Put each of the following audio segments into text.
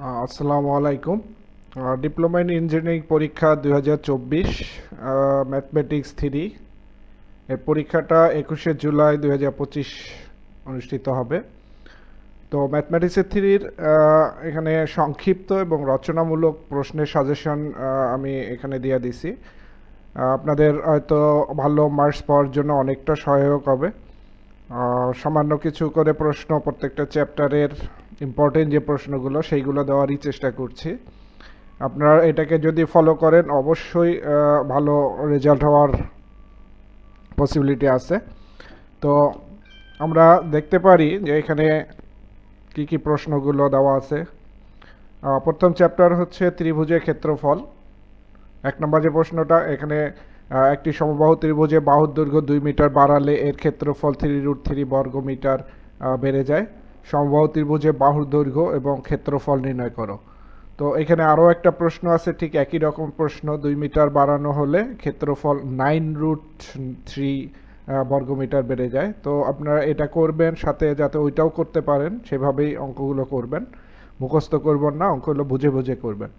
আসসালামু আলাইকুম। Diploma in engineering পরীক্ষা দুই হাজার চব্বিশ ম্যাথমেটিক্স থ্রি এর পরীক্ষাটা একুশে জুলাই দুই হাজার পঁচিশ অনুষ্ঠিত হবে। তো ম্যাথমেটিক্সের থ্রির এখানে সংক্ষিপ্ত এবং রচনামূলক প্রশ্নের সাজেশন আমি এখানে দিয়ে দিছি। আপনাদের হয়তো ভালো মার্কস পাওয়ার জন্য অনেকটা সহায়ক হবে। সামান্য কিছু করে প্রশ্ন প্রত্যেকটা চ্যাপ্টারের ইম্পর্টেন্ট যে প্রশ্নগুলো, সেইগুলো দেওয়ারই চেষ্টা করছি। আপনারা এটাকে যদি ফলো করেন, অবশ্যই ভালো রেজাল্ট হওয়ার পসিবিলিটি আছে। তো আমরা দেখতে পারি যে এখানে কি কি প্রশ্নগুলো দেওয়া আছে। প্রথম চ্যাপ্টার হচ্ছে ত্রিভুজের ক্ষেত্রফল। এক নম্বর যে প্রশ্নটা, এখানে একটি সমবাহু ত্রিভুজে বাহুর দৈর্ঘ্য দুই মিটার বাড়ালে এর ক্ষেত্রফল থ্রি রুট থ্রি বর্গ মিটার বেড়ে যায়। সমবাহু ত্রিভুজে বাহুর দৈর্ঘ্য এবং ক্ষেত্রফল নির্ণয় করো। তো এখানে আরও একটা প্রশ্ন আছে, ঠিক একই রকম প্রশ্ন, দুই মিটার বাড়ানো হলে ক্ষেত্রফল নাইন রুট থ্রি বর্গমিটার বেড়ে যায়। তো আপনারা এটা করবেন, সাথে যাতে ওইটাও করতে পারেন, সেভাবেই অঙ্কগুলো করবেন। মুখস্থ করবেন না অঙ্কগুলো বুঝে বুঝে করবেন।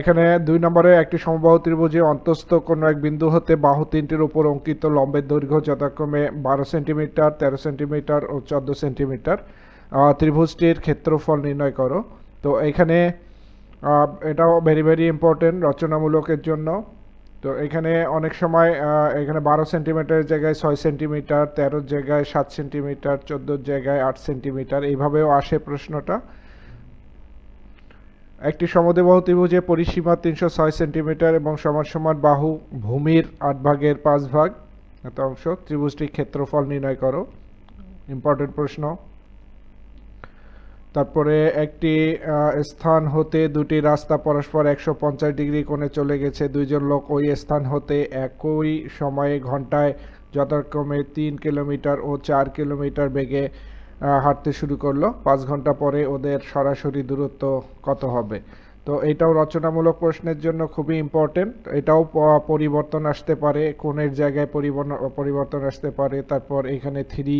এখানে দুই নম্বরে একটি সমবাহু ত্রিভুজে অন্তস্থ কোনো এক বিন্দু হতে বাহু তিনটির উপর অঙ্কিত লম্বের দৈর্ঘ্য যথাক্রমে বারো সেন্টিমিটার, তেরো সেন্টিমিটার ও চোদ্দ সেন্টিমিটার। ত্রিভুজটির ক্ষেত্রফল নির্ণয় করো। তো এখানে এটাও ভেরি ভেরি ইম্পর্টেন্ট রচনামূলকের জন্য। তো এখানে অনেক সময় এখানে বারো সেন্টিমিটারের জায়গায় ছয় সেন্টিমিটার তেরোর জায়গায় সাত সেন্টিমিটার চোদ্দোর জায়গায় আট সেন্টিমিটার, এইভাবেও আসে প্রশ্নটা। একটি সমদ্বিবাহু ত্রিভুজে পরিসীমা তিনশো ছয় সেন্টিমিটার এবং সমান সমান বাহু ভূমির আট ভাগের পাঁচ ভাগ। এত অংশ। ত্রিভুজটির ক্ষেত্রফল নির্ণয় করো। ইম্পর্টেন্ট প্রশ্ন। তারপরে একটি স্থান হতে দুটি রাস্তা পরস্পর একশো পঞ্চাশ ডিগ্রি কোণে চলে গেছে। দুইজন লোক ওই স্থান হতে একই সময়ে ঘন্টায় যথাক্রমে তিন কিলোমিটার ও চার কিলোমিটার বেগে হাঁটতে শুরু করল। পাঁচ ঘণ্টা পরে ওদের সরাসরি দূরত্ব কত হবে? তো এটাও রচনামূলক প্রশ্নের জন্য খুবই ইম্পর্টেন্ট এটাও পরিবর্তন আসতে পারে, কোণের জায়গায় পরিবর্তন আসতে পারে। তারপর এখানে থ্রি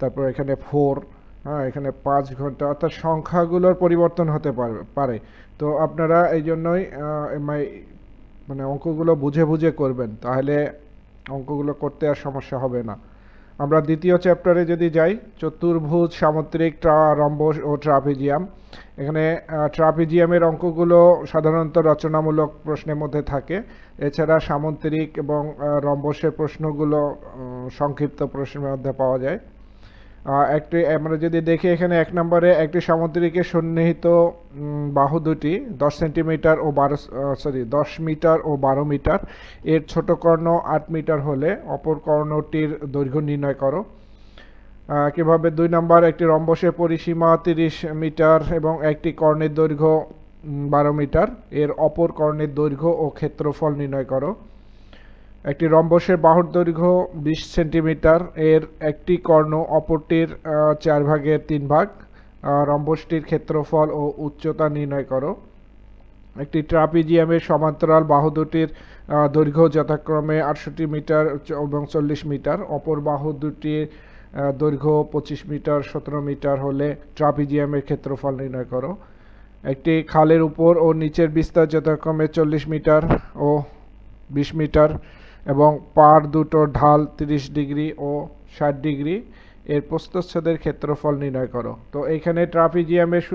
তারপর এখানে ফোর হ্যাঁ এখানে পাঁচ ঘণ্টা, অর্থাৎ সংখ্যাগুলোর পরিবর্তন হতে পারে তো আপনারা এই জন্যই মানে অঙ্কগুলো বুঝে বুঝে করবেন। তাহলে অঙ্কগুলো করতে আর সমস্যা হবে না। আমরা দ্বিতীয় চ্যাপ্টারে যদি যাই, চতুর্ভুজ সামুদ্রিক ট্রা- রম্বস ও ট্রাপিজিয়াম। এখানে ট্রাপিজিয়ামের অঙ্কগুলো সাধারণত রচনামূলক প্রশ্নের মধ্যে থাকে। এছাড়া সামুদ্রিক এবং রম্বসের প্রশ্নগুলো সংক্ষিপ্ত প্রশ্নের মধ্যে পাওয়া যায়। একটি আমরা যদি দেখি এখানে এক নম্বরে একটি সামুদ্রিকের সন্নিহিত বাহু দুটি, দশ সেন্টিমিটার ও বারো সরি দশ মিটার ও বারো মিটার। এর ছোট কর্ণ আট মিটার হলে অপর কর্ণটির দৈর্ঘ্য নির্ণয় করো। কীভাবে? দুই নম্বর, একটি রম্বসের পরিসীমা তিরিশ মিটার এবং একটি কর্ণের দৈর্ঘ্য বারো মিটার। এর অপর কর্ণের দৈর্ঘ্য ও ক্ষেত্রফল নির্ণয় করো। একটি রম্বসের বাহুর দৈর্ঘ্য বিশ সেন্টিমিটার। এর একটি কর্ণ অপরটির চার ভাগের তিন ভাগ। রম্বসটির ক্ষেত্রফল ও উচ্চতা নির্ণয় করো। একটি ট্রাপিজিয়ামের সমান্তরাল বাহু দুটির দৈর্ঘ্য যথাক্রমে আটষট্টি মিটার এবং চল্লিশ মিটার। অপর বাহু দুটির দৈর্ঘ্য পঁচিশ মিটার, সতেরো মিটার হলে ট্রাপিজিয়ামের ক্ষেত্রফল নির্ণয় করো। একটি খালের উপর ও নিচের বিস্তার যথাক্রমে চল্লিশ মিটার ও বিশ মিটার। এবং পার দুটো ঢাল তিরিশ ডিগ্রি ও ষাট ডিগ্রি এর প্রস্থচ্ছেদের ক্ষেত্রফল নির্ণয় করো। তো এইখানে ট্রাপিজিয়ামের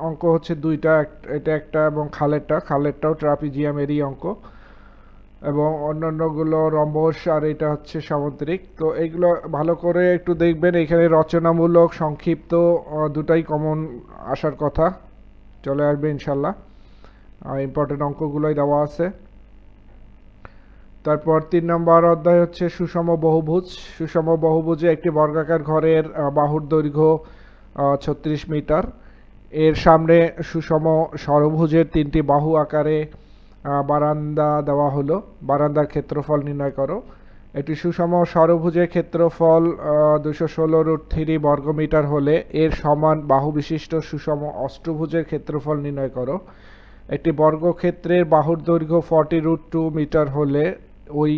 অঙ্ক হচ্ছে দুইটা এটা একটা এবং খালেরটা। খালেরটাও ট্রাপিজিয়ামেরই অঙ্ক। এবং অন্যান্যগুলো রম্বস আর এটা হচ্ছে সামুদ্রিক। তো এইগুলো ভালো করে একটু দেখবেন। এখানে রচনামূলক, সংক্ষিপ্ত দুটাই কমন আসার কথা। চলে আসবে ইনশাল্লাহ। ইম্পর্টেন্ট অঙ্কগুলোই দেওয়া আছে। তারপর তিন নম্বর অধ্যায় হচ্ছে সুষম বহুভুজ। সুষম বহুভুজে একটি বর্গাকার ঘরের বাহুর দৈর্ঘ্য ছত্রিশ মিটার। এর সামনে সুষম ষড়ভুজের তিনটি বাহু আকারে বারান্দা দেওয়া হলো। বারান্দার ক্ষেত্রফল নির্ণয় করো। একটি সুষম ষড়ভুজের ক্ষেত্রফল দুশো ষোলো রুট থ্রি বর্গমিটার হলে এর সমান বাহু বিশিষ্ট সুষম অষ্টভুজের ক্ষেত্রফল নির্ণয় করো। একটি বর্গক্ষেত্রের বাহুর দৈর্ঘ্য ফর্টি রুট টু মিটার হলে ওই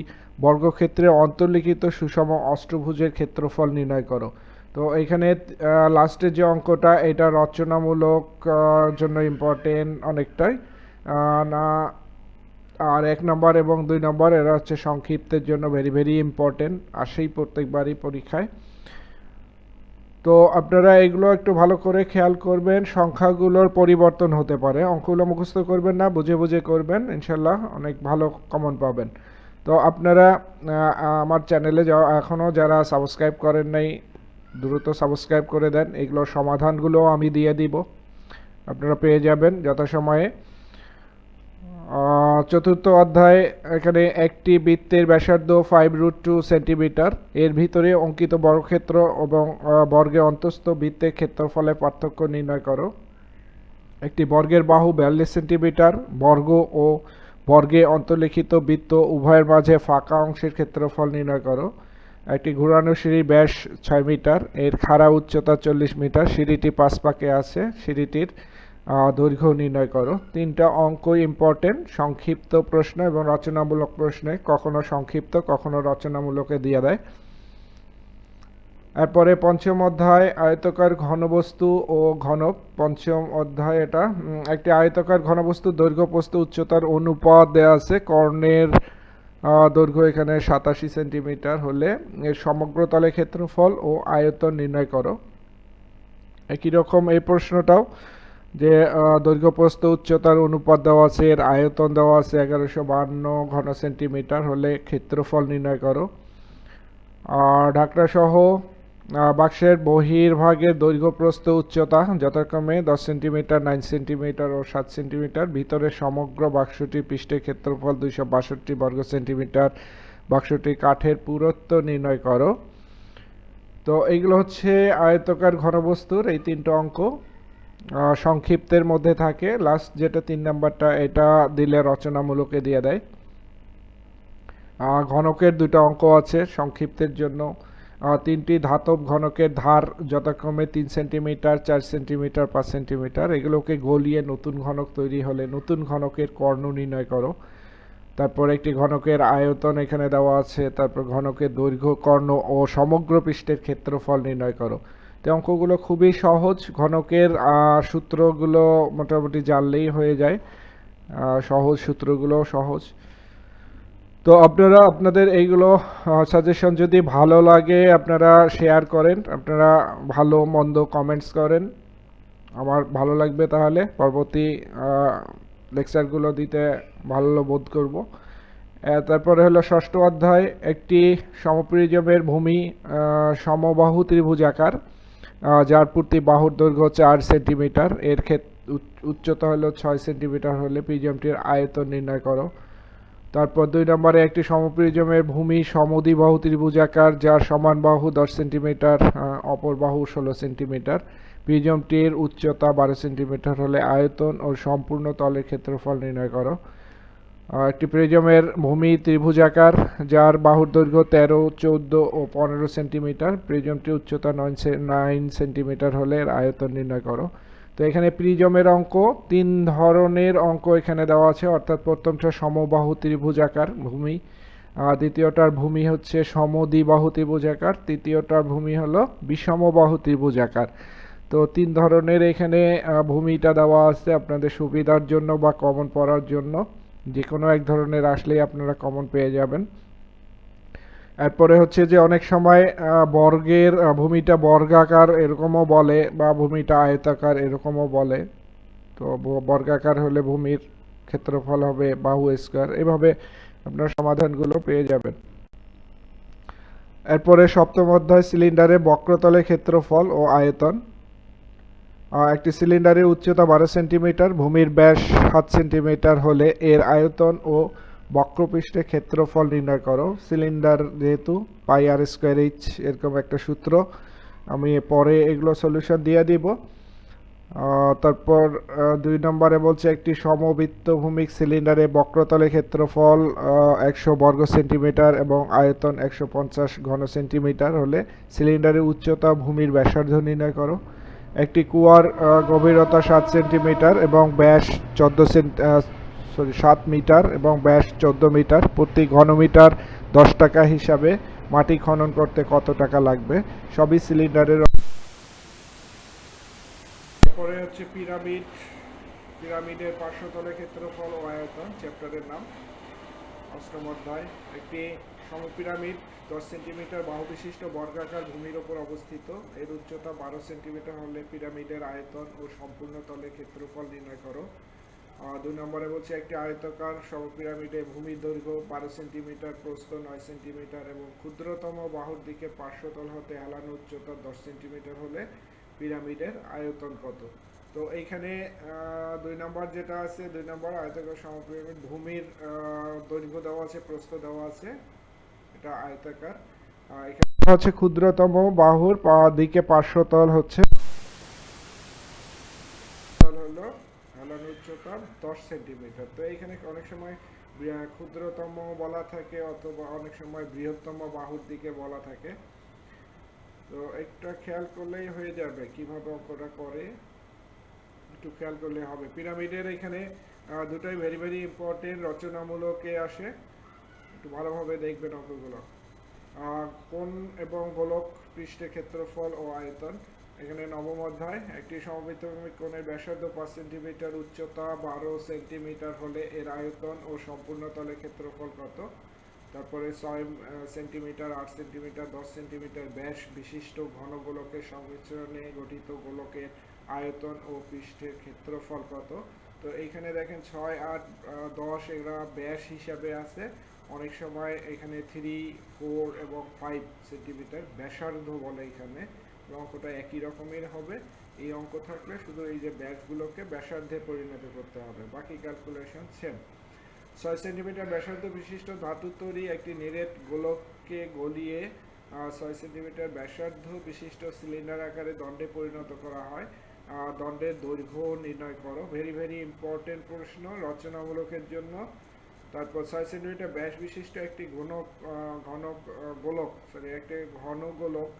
বর্গক্ষেত্রে অন্তর্লিখিত সুষম অষ্টভুজের ক্ষেত্রফল নির্ণয় করো। তো এখানে লাস্টের যে অঙ্কটা, এটা রচনামূলক জন্য ইম্পর্টেন্ট অনেকটাই। না, আর এক নম্বর এবং দুই নম্বর, এরা হচ্ছে সংক্ষিপ্তের জন্য ভেরি ভেরি ইম্পর্টেন্ট আসেই প্রত্যেকবারই পরীক্ষায়। তো আপনারা এগুলো একটু ভালো করে খেয়াল করবেন, সংখ্যাগুলোর পরিবর্তন হতে পারে। অঙ্কগুলো মুখস্থ করবেন না, বুঝে বুঝে করবেন। ইনশাল্লাহ অনেক ভালো কমন পাবেন। তো আপনারা আমার চ্যানেলে যা- এখনও যারা সাবস্ক্রাইব করেন নাই, দ্রুত সাবস্ক্রাইব করে দেন। এগুলোর সমাধানগুলো আমি দিয়ে দিব। আপনারা পেয়ে যাবেন যথাসময়ে। চতুর্থ অধ্যায়, এখানে একটি বৃত্তের ব্যাসার্ধ ফাইভ রুট টু সেন্টিমিটার এর ভিতরে অঙ্কিত বর্গক্ষেত্র এবং বর্গে অন্তস্থ বৃত্তের ক্ষেত্রফলের পার্থক্য নির্ণয় করো। একটি বর্গের বাহু বিয়াল্লিশ সেন্টিমিটার বর্গ ও বর্গে অন্তর্লিখিত বৃত্ত উভয়ের মাঝে ফাঁকা অংশের ক্ষেত্রফল নির্ণয় করো। একটি ঘুরানো সিঁড়ি ব্যাস ছয় মিটার, এর খাড়া উচ্চতা চল্লিশ মিটার, সিঁড়িটি পাঁচ পাকে আছে, সিঁড়িটির দৈর্ঘ্য নির্ণয় করো। তিনটা অঙ্ক ইম্পর্টেন্ট সংক্ষিপ্ত প্রশ্ন এবং রচনামূলক প্রশ্নে কখনো সংক্ষিপ্ত, কখনো রচনামূলকে দিয়ে দেয়। এরপরে পঞ্চম অধ্যায়, আয়তকার ঘনবস্তু ও ঘনক। পঞ্চম অধ্যায় এটা একটি আয়তকার ঘনবস্তু, দৈর্ঘ্য, প্রস্থ, উচ্চতার অনুপাত দেওয়া আছে। কর্ণের দৈর্ঘ্য এখানে সাতাশি সেন্টিমিটার হলে এর সমগ্র তলে ক্ষেত্রফল ও আয়তন নির্ণয় করো। একই রকম এই প্রশ্নটাও যে দৈর্ঘ্য, প্রস্থ, উচ্চতার অনুপাত দেওয়া আছে, এর আয়তন দেওয়া আছে এগারোশো বাহান্ন ঘন সেন্টিমিটার হলে ক্ষেত্রফল নির্ণয় করো। আর ঢাকনা সহ বাক্সের বহির্ভাগের দৈর্ঘ্য প্রস্থ উচ্চতা যথাক্রমে দশ সেন্টিমিটার নাইন সেন্টিমিটার ও সাত সেন্টিমিটার। ভিতরে সমগ্র বাক্সটি পৃষ্ঠের ক্ষেত্রফল দুইশো বাষট্টি বর্গ সেন্টিমিটার। বাক্সটি কাঠের পুরুত্ব নির্ণয় করো। তো এইগুলো হচ্ছে আয়তকার ঘনবস্তুর এই তিনটা অঙ্ক। সংক্ষিপ্তের মধ্যে থাকে। লাস্ট যেটা তিন নাম্বারটা, এটা দিলে রচনামূলকে দিয়ে দেয়। ঘনকের দুটো অঙ্ক আছে সংক্ষিপ্তের জন্য। তিনটি ধাতব ঘনকের ধার যথাক্রমে তিন সেন্টিমিটার, চার সেন্টিমিটার, পাঁচ সেন্টিমিটার, এগুলোকে গলিয়ে নতুন ঘনক তৈরি হলে নতুন ঘনকের কর্ণ নির্ণয় করো। তারপর একটি ঘনকের আয়তন এখানে দেওয়া আছে, তারপর ঘনকের দৈর্ঘ্য, কর্ণ ও সমগ্র পৃষ্ঠের ক্ষেত্রফল নির্ণয় করো। তো অঙ্কগুলো খুবই সহজ, ঘনকের সূত্রগুলো মোটামুটি জানলেই হয়ে যায়। সহজ সূত্রগুলো সহজ। তো আপনারা আপনাদের এইগুলো সাজেশন যদি ভালো লাগে আপনারা শেয়ার করেন। আপনারা ভালো মন্দ কমেন্টস করেন। আমার ভালো লাগবে তাহলে। পরবর্তী লেকচারগুলো দিতে ভালো বোধ করব। তারপরে হলো ষষ্ঠ অধ্যায় একটি সমপ্রিজমের ভূমি সমবাহু ত্রিভুজাকার আহ, যার প্রতি বাহুর দৈর্ঘ্য চার সেন্টিমিটার। এর ক্ষেত উচ- উচ্চতা হলো ছয় সেন্টিমিটার হলে প্রিজমটির আয়তন নির্ণয় করো। তারপর দুই নম্বরে একটি সমপ্রিজমের ভূমি সমদ্বিবাহু ত্রিভুজাকার, যার সমান বাহু দশ সেন্টিমিটার অপর বাহু ষোলো সেন্টিমিটার। প্রিজমটির উচ্চতা বারো সেন্টিমিটার হলে আয়তন ও সম্পূর্ণ তলের ক্ষেত্রফল নির্ণয় করো। একটি প্রিজমের ভূমি ত্রিভুজাকার, যার বাহুর দৈর্ঘ্য তেরো, চৌদ্দ ও পনেরো সেন্টিমিটার। প্রিজমটির উচ্চতা নয় নাইন সেন্টিমিটার হলে আয়তন নির্ণয় করো। তো এখানে প্রিজমের অঙ্ক, তিন ধরনের অঙ্ক এখানে দেওয়া আছে, অর্থাৎ প্রথমটা সমবাহু ত্রিভুজাকার ভূমি দ্বিতীয়টার ভূমি হচ্ছে সমদ্বিবাহু ত্রিভুজাকার, তৃতীয়টার ভূমি হলো বিষমবাহু ত্রিভুজাকার। তো তিন ধরনের এখানে ভূমিটা দেওয়া আছে আপনাদের সুবিধার জন্য বা কমন পড়ার জন্য যে কোনো এক ধরনের আসলেই আপনারা কমন পেয়ে যাবেন। এরপরে হচ্ছে যে অনেক সময় বর্গের ভূমিটা বর্গাকার এরকমও বলে বা ভূমিটা আয়তাকার এরকমও বলে। তো বর্গাকার হলে ভূমির ক্ষেত্রফল হবে বাহু স্কোয়ার। এভাবে আপনার সমাধানগুলো পেয়ে যাবেন। এরপরে সপ্তম অধ্যায়, সিলিন্ডারে বক্রতলের ক্ষেত্রফল ও আয়তন। একটি সিলিন্ডারের উচ্চতা বারো সেন্টিমিটার, ভূমির ব্যাস সাত সেন্টিমিটার হলে এর আয়তন ও বক্রপৃষ্ঠের ক্ষেত্রফল নির্ণয় করো। সিলিন্ডার যেহেতু পাই আর স্কোয়ার এইচ এরকম একটা সূত্র, আমি পরে এগুলো সলিউশন দিয়ে দিব। তারপর দুই নম্বরে বলছে একটি সমবৃত্ত ভূমিক সিলিন্ডারে বক্রতলের ক্ষেত্রফল একশো বর্গ সেন্টিমিটার এবং আয়তন একশো পঞ্চাশ ঘন সেন্টিমিটার হলে সিলিন্ডারের উচ্চতা ভূমির ব্যাসার্ধ নির্ণয় করো। একটি কুয়ার গভীরতা সাত সেন্টিমিটার এবং ব্যাস চোদ্দ সেন্ট সরি, সাত মিটার এবং ব্যাস চোদ্দ মিটার। প্রতি ঘনমিটার দশ টাকা হিসাবে। মাটি খনন করতে কত টাকা লাগবে? সবই সিলিন্ডারের পরে হচ্ছে পিরামিড। পিরামিডের পার্শ্বতলে ক্ষেত্রফল ও আয়তন, চ্যাপ্টারের নাম। অষ্টম অধ্যায়। একটি সমপিরামিড, দশ সেন্টিমিটার বাহু বিশিষ্ট বর্গাকার ভূমির ওপর অবস্থিত। এর উচ্চতা বারো সেন্টিমিটার হলে পিরামিডের আয়তন ও সম্পূর্ণ তলে ক্ষেত্রফল নির্ণয় করো। দুই নম্বরে বলছে, একটি আয়তকার সমপিরামিডে ভূমির দৈর্ঘ্য বারো সেন্টিমিটার, প্রস্থ নয় সেন্টিমিটার এবং ক্ষুদ্রতম বাহুর দিকে পার্শ্বতল হতে হেলানো উচ্চতা দশ সেন্টিমিটার হলে পিরামিডের আয়তন কত? তো এইখানে দুই নম্বর যেটা আছে, দুই নম্বর আয়তাকার সমপিরামিড ভূমির দৈর্ঘ্য দেওয়া আছে, প্রস্থ দেওয়া আছে, এটা আয়তাকার। এখানে হচ্ছে ক্ষুদ্রতম বাহুর দিকে পার্শ্বতল হচ্ছে তল হলো উচ্চতা দশ সেন্টিমিটার তো এইখানে অনেক সময় ক্ষুদ্রতম বলা থাকে অথবা অনেক সময় বৃহত্তম বাহুর দিকে বলা থাকে। তো একটা খেয়াল করলেই হয়ে যাবে কীভাবে অঙ্কটা করে। একটু খেয়াল করলে হবে। পিরামিডের এখানে দুটোই ভেরি ভেরি ইম্পর্টেন্ট রচনামূলকে আসে। একটু ভালোভাবে দেখবেন অঙ্কগুলো। কোণ এবং গোলক পৃষ্ঠের ক্ষেত্রফল ও আয়তন। এখানে নবম অধ্যায়, একটি সমবৃত্তভূমিক কোণের ব্যাসার্ধ পাঁচ সেন্টিমিটার, উচ্চতা বারো সেন্টিমিটার হলে এর আয়তন ও সম্পূর্ণ তলে ক্ষেত্রফল কত? তারপরে ছয় সেন্টিমিটার, আট সেন্টিমিটার, দশ সেন্টিমিটার ব্যাস, বিশিষ্ট ঘন গোলকের সংমিশ্রণে গঠিত গোলকের আয়তন ও পৃষ্ঠের ক্ষেত্রফল কত? তো এইখানে দেখেন ছয়, আট দশ এগুলা ব্যাস হিসাবে আছে। অনেক সময় এখানে থ্রি ফোর এবং ফাইভ সেন্টিমিটার ব্যাসার্ধ বলে এখানে। অঙ্কটা একই রকমের হবে। এই অঙ্ক থাকলে শুধু এই যে ব্যাসগুলোকে ব্যাসার্ধে পরিণত করতে হবে। বাকি ক্যালকুলেশন সেম ছয় সেন্টিমিটার ব্যাসার্ধ বিশিষ্ট ধাতু তৈরি একটি নিরেট গোলককে গলিয়ে ছয় সেন্টিমিটার ব্যাসার্ধ বিশিষ্ট সিলিন্ডার আকারে দণ্ডে পরিণত করা হয়। দণ্ডের দৈর্ঘ্য নির্ণয় করো। ভেরি ভেরি ইম্পর্টেন্ট প্রশ্ন। রচনামূলকের জন্য। তারপর ছয় সেন্টিমিটার ব্যাস বিশিষ্ট একটি ঘন ঘন গোলক সরি একটি ঘন গোলক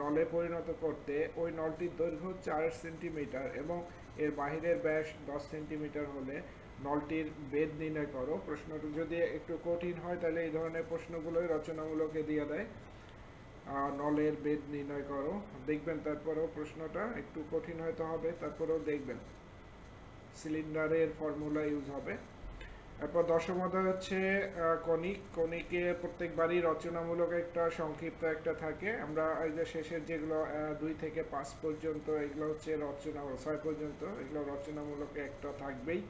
নলে পরিণত করতে ওই নলটির দৈর্ঘ্য চার সেন্টিমিটার এবং এর বাহিরের ব্যাস দশ সেন্টিমিটার হলে নলটির বেদ নির্ণয় করো। প্রশ্নটি যদি একটু কঠিন হয়, তাহলে এই ধরনের প্রশ্নগুলোই রচনামূলকে দিয়ে দেয়। নলের বেদ নির্ণয় করো। দেখবেন তারপরেও প্রশ্নটা একটু কঠিন হয়তো হবে, তারপরেও দেখবেন। সিলিন্ডারের ফর্মুলা ইউজ হবে। এরপর দশম অধ্যায় হচ্ছে আহ, কণিক। কণিকে প্রত্যেকবারই রচনামূলক একটা সংক্ষিপ্ত একটা থাকে। আমরা এই যে শেষের যেগুলো দুই থেকে পাঁচ পর্যন্ত এগুলো হচ্ছে রচনা ছয় পর্যন্ত এগুলো রচনামূলক একটা থাকবেই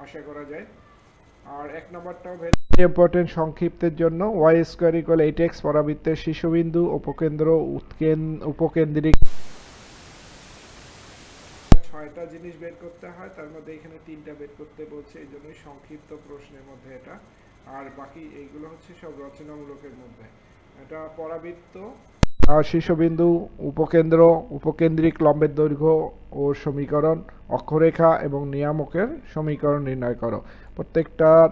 আশা করা যায়। আর এক নম্বরটাও ভেরি ইম্পর্টেন্ট সংক্ষিপ্তের জন্য Y square equal eight X পরাবৃত্তের শীর্ষবিন্দু উপকেন্দ্র উৎকেন উপকেন্দ্রিক ছয়টা জিনিস বের করতে হয়, তার মধ্যে এখানে তিনটা বের করতে বলছে, এই জন্যই সংক্ষিপ্ত প্রশ্নের মধ্যে এটা। আর বাকি এইগুলো হচ্ছে সব রচনামূলকের মধ্যে। এটা পরাবৃত্ত। শীর্ষবিন্দু, উপকেন্দ্র, উপকেন্দ্রিক লম্বের দৈর্ঘ্য ও সমীকরণ, অক্ষরেখা এবং নিয়ামকের সমীকরণ নির্ণয় করো। প্রত্যেকটার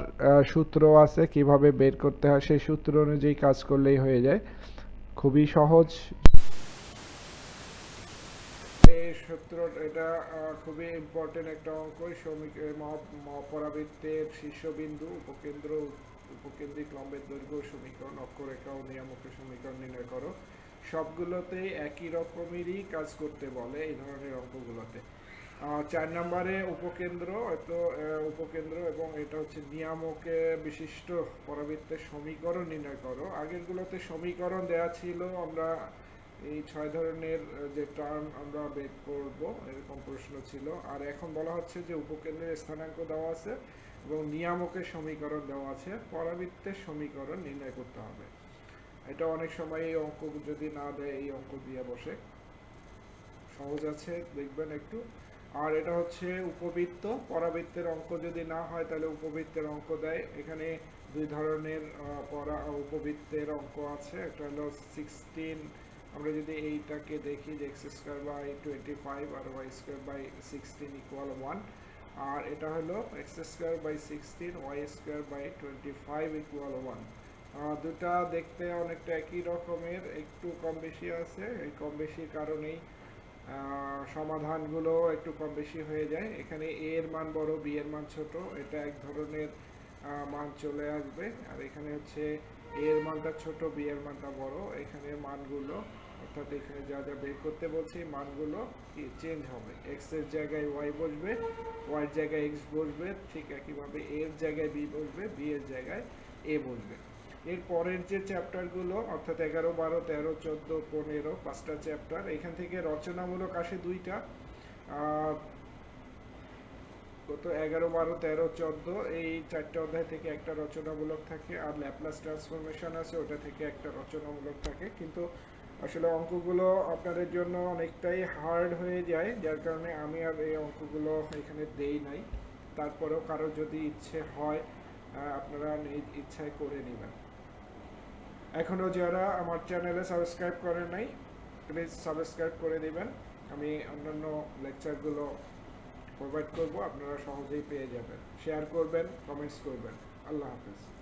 সূত্র আছে, কীভাবে বের করতে হয়, সেই সূত্র অনুযায়ী কাজ করলেই হয়ে যায়। খুবই সহজ এই সূত্র এটা খুবই ইম্পর্টেন্ট একটা অঙ্ক। সমীক এ, মহা- মহা- পরাবৃত্তের শীর্ষবিন্দু উপকেন্দ্র উপকেন্দ্রিক লম্বের দৈর্ঘ্য সমীকরণ অক্ষরেখা ও নিয়ামকের সমীকরণ নির্ণয় করো। সবগুলোতেই একই রকমেরই কাজ করতে বলে এই ধরনের অঙ্কগুলোতে। চার নম্বরে উপকেন্দ্র তো আহ, উপকেন্দ্র এবং এটা হচ্ছে নিয়ামকে বিশিষ্ট পরাবৃত্তের সমীকরণ নির্ণয় করো। আগেরগুলোতে সমীকরণ দেয়া ছিল আমরা এই ছয় ধরনের যে টার্ম আমরা বের করব, এরকম প্রশ্ন ছিল। আর এখন বলা হচ্ছে যে উপকেন্দ্রের স্থানাঙ্ক দেওয়া আছে এবং নিয়ামকের সমীকরণ দেওয়া আছে। পরাবৃত্তের সমীকরণ নির্ণয় করতে হবে। এটা অনেক সময় এই অঙ্ক যদি না দেয়, এই অঙ্ক দিয়ে বসে। সহজ আছে, দেখবেন একটু। আর এটা হচ্ছে উপবৃত্ত। পরাবৃত্তের অঙ্ক যদি না হয়, তাহলে উপবৃত্তের অঙ্ক দেয়। এখানে দুই ধরনের পরা, উপবৃত্তের অঙ্ক আছে। একটা হলো সিক্সটিন আমরা যদি এইটাকে দেখি যে X square by twenty five R Y square by sixteen equal one আর এটা হলো X square by sixteen Y square by twenty five equal one দুটা দেখতে অনেকটা একই রকমের, একটু কম বেশি আছে, এই কম বেশির কারণেই সমাধানগুলো একটু কম বেশি হয়ে যায়। এখানে এ এর মান বড় বি এর মান ছোট, এটা এক ধরনের মান চলে আসবে। আর এখানে হচ্ছে এর মানটা ছোট বি এর মানটা বড়, এখানে মানগুলো, অর্থাৎ এখানে যা যা বের করতে বলছি, মানগুলো চেঞ্জ হবে। এক্সের জায়গায় ওয়াই বসবে ওয়াই এর জায়গায় এক্স বসবে, ঠিক একইভাবে এর জায়গায় বি বসবে বি এর জায়গায় এ বসবে। এর পরের যে চ্যাপ্টারগুলো অর্থাৎ এগারো, বারো, তেরো, চোদ্দ, পনেরো, পাঁচটা চ্যাপ্টার এখান থেকে রচনামূলক আসে দুইটা। গত এগারো, বারো, তেরো, চোদ্দ, এই চারটে অধ্যায় থেকে একটা রচনামূলক থাকে আর ল্যাপলাস ট্রান্সফরমেশন আছে, ওটা থেকে একটা রচনামূলক থাকে। কিন্তু আসলে অঙ্কগুলো আপনাদের জন্য অনেকটাই হার্ড হয়ে যায়, যার কারণে আমি আর এই অঙ্কগুলো এখানে দেই নাই। তারপরেও কারও যদি ইচ্ছে হয় আপনারা নিজ ইচ্ছায় করে নেবেন। এখনও যারা আমার চ্যানেলে সাবস্ক্রাইব করেন নাই প্লিজ সাবস্ক্রাইব করে দিবেন। আমি অন্যান্য লেকচারগুলো প্রোভাইড করব আপনারা সহজেই পেয়ে যাবেন। শেয়ার করবেন কমেন্টস করবেন। আল্লাহ হাফেজ।